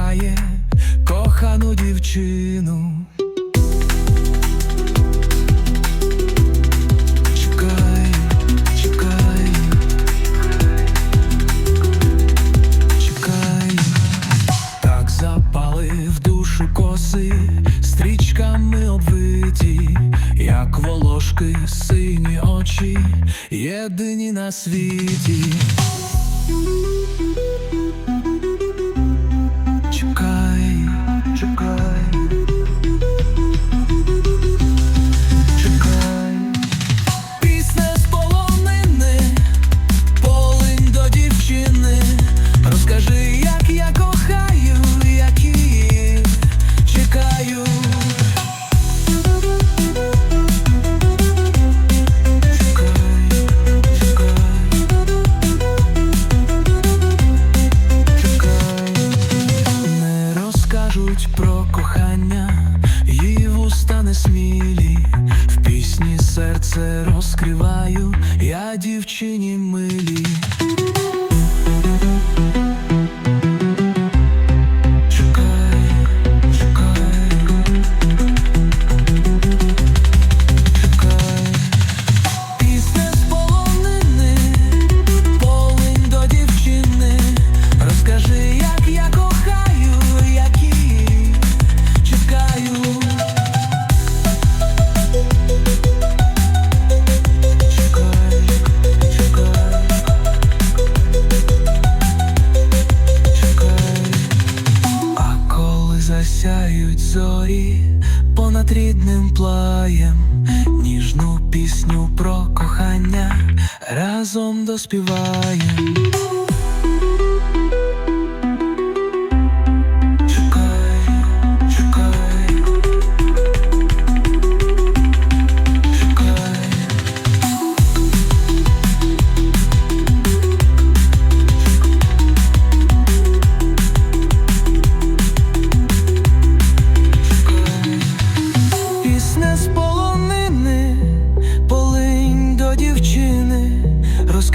чекає кохану дівчину. Чекай, чекай, чекай, так запали в душу коси, стрічками обвиті, як волошки, сині очі, єдині на світі. Не смілі, в пісні серце розкриваю, я дівчині милі. Зорі понад рідним плаєм, ніжну пісню про кохання разом доспіваєм.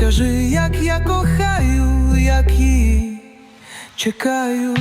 Розкажи, як я кохаю, як її чекаю.